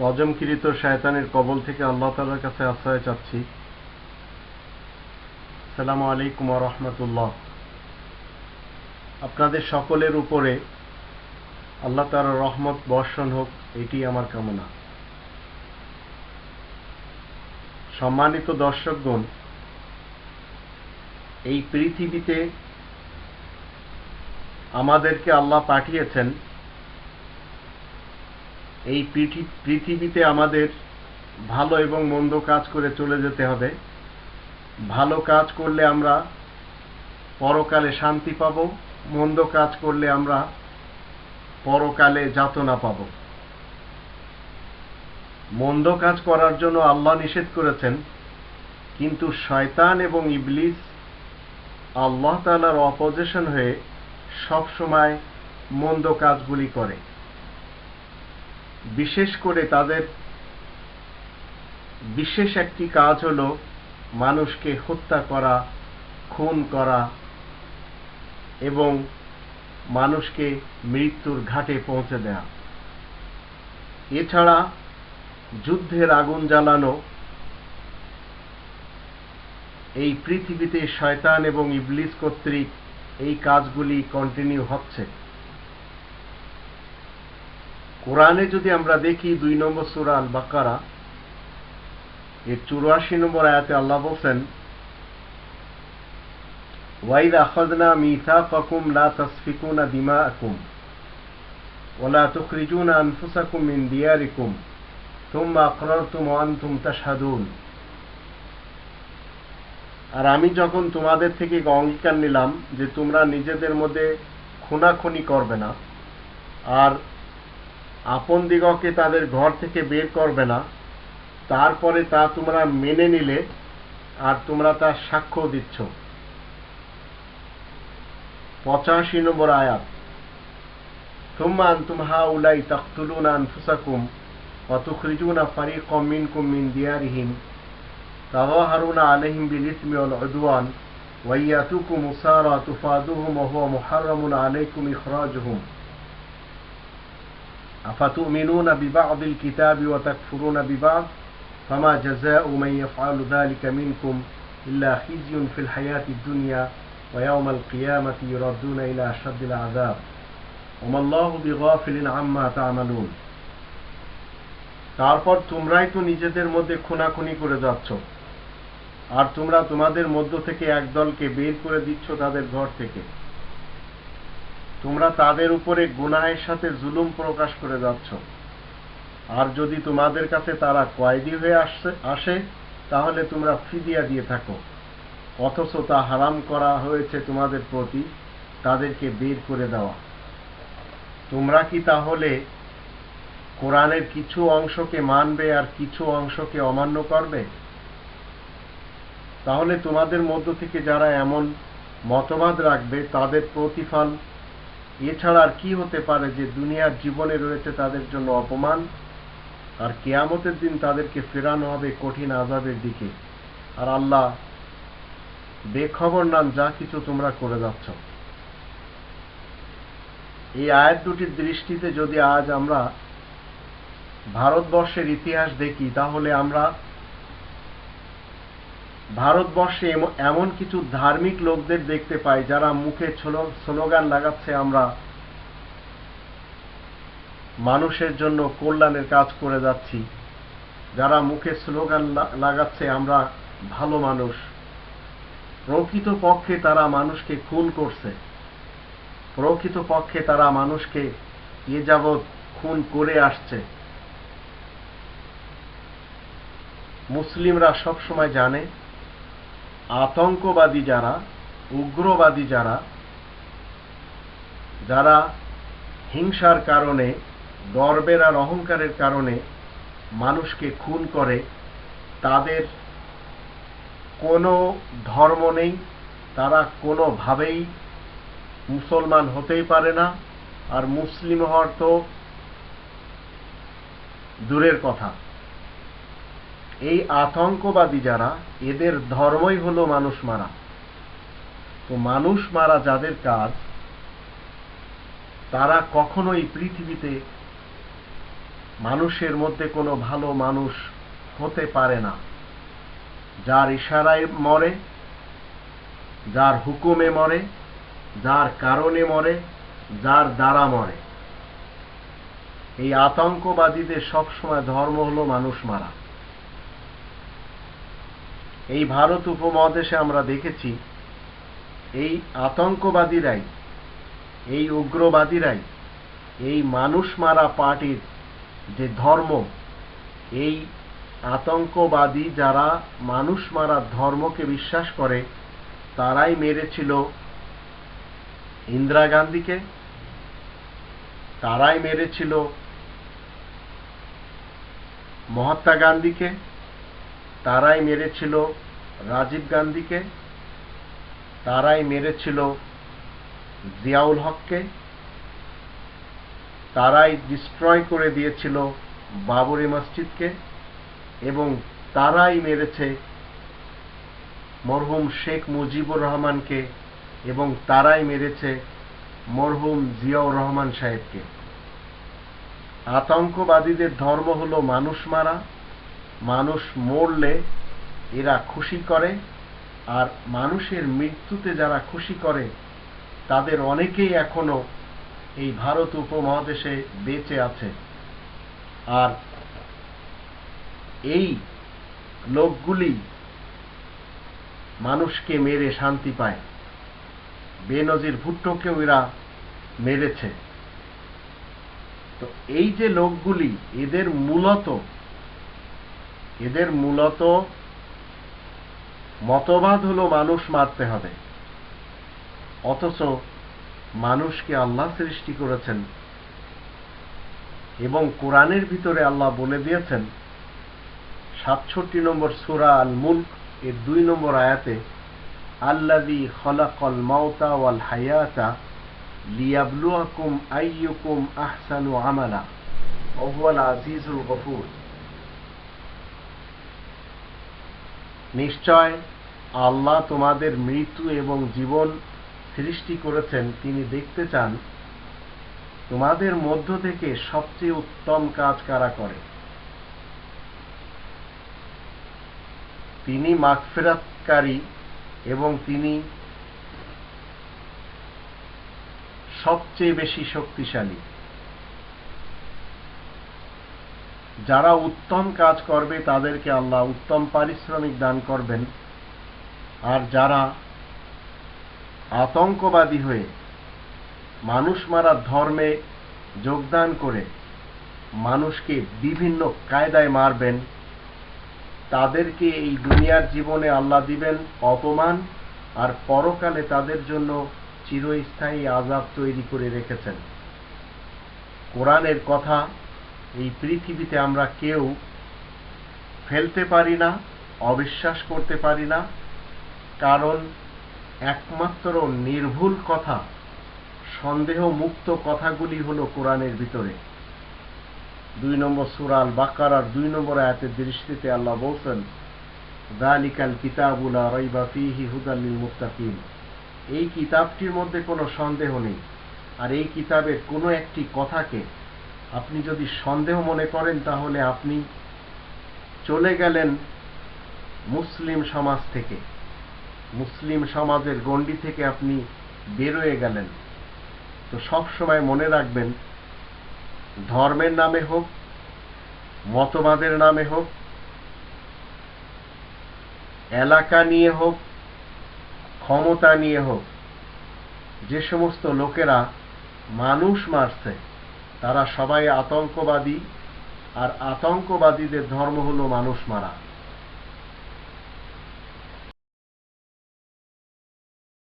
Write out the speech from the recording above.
রজমকৃত শয়তানের কবল থেকে আল্লাহ তালার কাছে আশ্রয় চাচ্ছি। সালামু আলাইকুম রহমতুল্লাহ। আপনাদের সকলের উপরে আল্লাহ তার রহমত বর্ষণ হোক, এটি আমার কামনা। সম্মানিত দর্শকগণ, এই পৃথিবীতে আমাদেরকে আল্লাহ পাঠিয়েছেন এই পৃথিবীতে আমাদের ভালো এবং মন্দ কাজ করে চলে যেতে হবে। ভালো কাজ করলে আমরা পরকালে শান্তি পাব, মন্দ কাজ করলে আমরা পরকালে যাতনা পাব। মন্দ কাজ করার জন্য আল্লাহ নিষেধ করেছেন, কিন্তু শয়তান এবং ইবলিস আল্লাহ তালার অপোজিশন হয়ে সব সময় মন্দ কাজগুলি করে। বিশেষ করে তাদের বিশেষ একটি কাজ হল মানুষকে হত্যা করা, খুন করা এবং মানুষকে মৃত্যুর ঘাটে পৌঁছে দেয়া। এছাড়া যুদ্ধের আগুন জ্বালানো, এই পৃথিবীতে শয়তান এবং ইবলিস কর্তৃক এই কাজগুলি কন্টিনিউ হচ্ছে। কোরআনে যদি আমরা দেখি দুই নম্বর সুরা আল বাকারা এর চুরাশি নম্বর আয়াতে আল্লাহ বলছেন, ওয়াইদ আখাদনা মিসাকাকুম লা তাসফিকুনা দিমাআকুম তুখরিজুনা আনফুসাকুম মিন দিয়ারিকুম থুম্মা আকরারতুম ওয়া আনতুম তাশহাদুন। আর আমি যখন তোমাদের থেকে অঙ্গীকার নিলাম যে তোমরা নিজেদের মধ্যে খুনাখুনি করবে না, আর আপন দিগকে তাদের ঘর থেকে বের করবে না তারপরে তা তোমরা মেনে নিলে আর তোমরা তার সাক্ষ্য দিচ্ছ পঁচাশি নম্বর আয়াত ثم أنتم هؤلاء تقتلون أنفسكم وتخرجون فريقا منكم من ديارهم تظاهرون عليهم بالإثم والعدوان وياتوكم أسارى تفادوهم وهو محرم عليكم إخراجهم أفتؤمنون ببعض الكتاب وتكفرون ببعض فما جزاء من يفعل ذلك منكم إلا خزي في الحياة الدنيا ويوم القيامة يردون إلى أشد العذاب وما الله بغافل عما تعملون তারপর তোমরাই তো নিজেদের মধ্যে খুনাখুনি করে যাচ্ছ আর তোমরা তোমাদের মধ্য থেকে একদলকে বের করে দিচ্ছ তাদের ঘর থেকে তোমরা তাদের উপরে গুনাহের সাথে জুলুম প্রকাশ করে যাচ্ছ। আর যদি তোমাদের কাছে তারা কয়েদি হয়ে আসছে, আসে, তাহলে তোমরা ফিদিয়া দিয়ে থাকো। অথচ তা হারাম করা হয়েছে তোমাদের প্রতি, তাদেরকে বের করে দেওয়া। তোমরা কি তাহলে কোরআনের কিছু অংশকে মানবে আর কিছু অংশকে অমান্য করবে? তাহলে তোমাদের মধ্য থেকে যারা এমন মতবাদ রাখবে, তাদের প্রতিফল এছাড়া আর কি হতে পারে যে দুনিয়ার জীবনে রয়েছে তাদের জন্য অপমান? আর কেয়ামতের দিন তাদেরকে ফেরানো হবে কঠিন আজাবের দিকে। আর আল্লাহ, বেখবর নাম যা কিছু তোমরা করে যাচ্ছ। এই আয়াত দুটির দৃষ্টিতে যদি আজ আমরা ভারতবর্ষের ইতিহাস দেখি, তাহলে আমরা ভারতবর্ষে এমন কিছু ধার্মিক লোকদের দেখতে পাই যারা মুখে স্লোগান লাগাচ্ছে আমরা। মানুষের জন্য কল্যাণের কাজ করে যাচ্ছি। যারা মুখে স্লোগান লাগাচ্ছে আমরা ভালো মানুষ। প্রকৃত পক্ষে তারা মানুষকে খুন করছে। প্রকৃত পক্ষে তারা মানুষকে এ যাবৎ খুন করে আসছে। মুসলিমরা সবসময় জানে আতঙ্কবাদী যারা, উগ্রবাদী যারা যারা হিংসার কারণে, গর্বের আর অহংকারের কারণে মানুষকে খুন করে, তাদের কোনো ধর্ম নেই, তারা কোনোভাবেই মুসলমান হতেই পারে না। আর মুসলিম হওয়ার তো দূরের কথা। এই আতঙ্কবাদী যারা, এদের ধর্মই হলো মানুষ মারা। তো মানুষ মারা যাদের কাজ, তারা কখনোই পৃথিবীতে মানুষের মধ্যে কোনো ভালো মানুষ হতে পারে না। যার ইশারায় মরে, যার হুকুমে মরে, যার কারণে মরে, যার দ্বারা মরে। এই আতঙ্কবাদীদের সবসময় ধর্ম হলো মানুষ মারা। এই ভারত উপমহাদেশে আমরা দেখেছি, এই আতঙ্কবাদীরাই, এই উগ্রবাদীরাই, এই মানুষ মারা পার্টির যে ধর্ম, এই আতঙ্কবাদী যারা মানুষ মারা ধর্মকে বিশ্বাস করে, তারাই মেরেছিল ইন্দিরা গান্ধীকে, তারাই মেরেছিল মহাত্মা গান্ধীকে তারাই মেরেছিল রাজীব গান্ধীকে, তারাই মেরেছিল জিয়াউল হককে, তারাই ডিস্ট্রয় করে দিয়েছিল বাবরি মসজিদকে এবং তারাই মেরেছে মরহুম শেখ মুজিবুর রহমানকে এবং তারাই মেরেছে মরহুম জিয়াউর রহমান সাহেবকে। আতঙ্কবাদীদের ধর্ম হলো মানুষ মারা মানুষ মরলে এরা খুশি করে, আর মানুষের মৃত্যুতে যারা খুশি করে, তাদের অনেকেই এখনও এই ভারত উপমহাদেশে বেঁচে আছে। আর এই লোকগুলি মানুষকে মেরে শান্তি পায়। বেনজির ভুট্টোকেও এরা মেরেছে। তো এই যে লোকগুলি, এদের মূলত এদের মূলত মতবাদ হলো মানুষ মারতে হবে। অথচ মানুষকে আল্লাহ সৃষ্টি করেছেন এবং কোরআনের ভিতরে আল্লাহ বলে দিয়েছেন, সাতষট্টি নম্বর সুরা আল মুল্ক এর দুই নম্বর আয়াতে আল্লাদি খলাকল মাওতা ওয়াল হায়াতা লিয়াবলুয়াকুম আইয়ুকুম আহসানু আমালা, ওহুয়াল আজিজুল গফুর। নিশ্চয় আল্লাহ তোমাদের মৃত্যু এবং জীবন সৃষ্টি করেছেন, তিনি দেখতে চান তোমাদের মধ্য থেকে সবচেয়ে উত্তম কাজ কারা করে। তিনি মাগফেরাতকারী এবং তিনি সবচেয়ে বেশি শক্তিশালী। যারা উত্তম কাজ করবে, তাদেরকে আল্লাহ উত্তম পারিশ্রমিক দান করবেন। আর যারা আতঙ্কবাদী হয়ে মানুষ মারার ধর্মে যোগদান করে মানুষকে বিভিন্ন কায়দায় মারবেন, তাদেরকে এই দুনিয়ার জীবনে আল্লাহ দিবেন অপমান, আর পরকালে তাদের জন্য চিরস্থায়ী আজাব তৈরি করে রেখেছেন। কোরআনের কথা এই পৃথিবীতে আমরা কেউ ফেলতে পারি না, অবিশ্বাস করতে পারি না। কারণ একমাত্র নির্ভুল কথা সন্দেহ মুক্ত কথাগুলি হলো কোরআনের ভিতরে। দুই নম্বর সুরাল বাকার আর দুই নম্বর আয়াতের দৃষ্টিতে আল্লাহ বলছেন, দালিকাল কিতাবুলা রইবা ফিহি হুদাল্লিল মুত্তাকিন। এই কিতাবটির মধ্যে কোনো সন্দেহ নেই। আর এই কিতাবের কোনো একটি কথাকে আপনি যদি সন্দেহ মনে করেন, তাহলে আপনি চলে গেলেন মুসলিম সমাজ থেকে। মুসলিম সমাজের গণ্ডি থেকে আপনি বেরোয়ে গেলেন। তো সব সময় মনে রাখবেন, ধর্মের নামে হোক, মতবাদের নামে হোক, এলাকা নিয়ে হোক, ক্ষমতা নিয়ে হোক, যে সমস্ত লোকেরা মানুষ মারছে তারা সবাই আতঙ্কবাদী আর আতঙ্কবাদীদের ধর্ম হলো মানুষ মারা।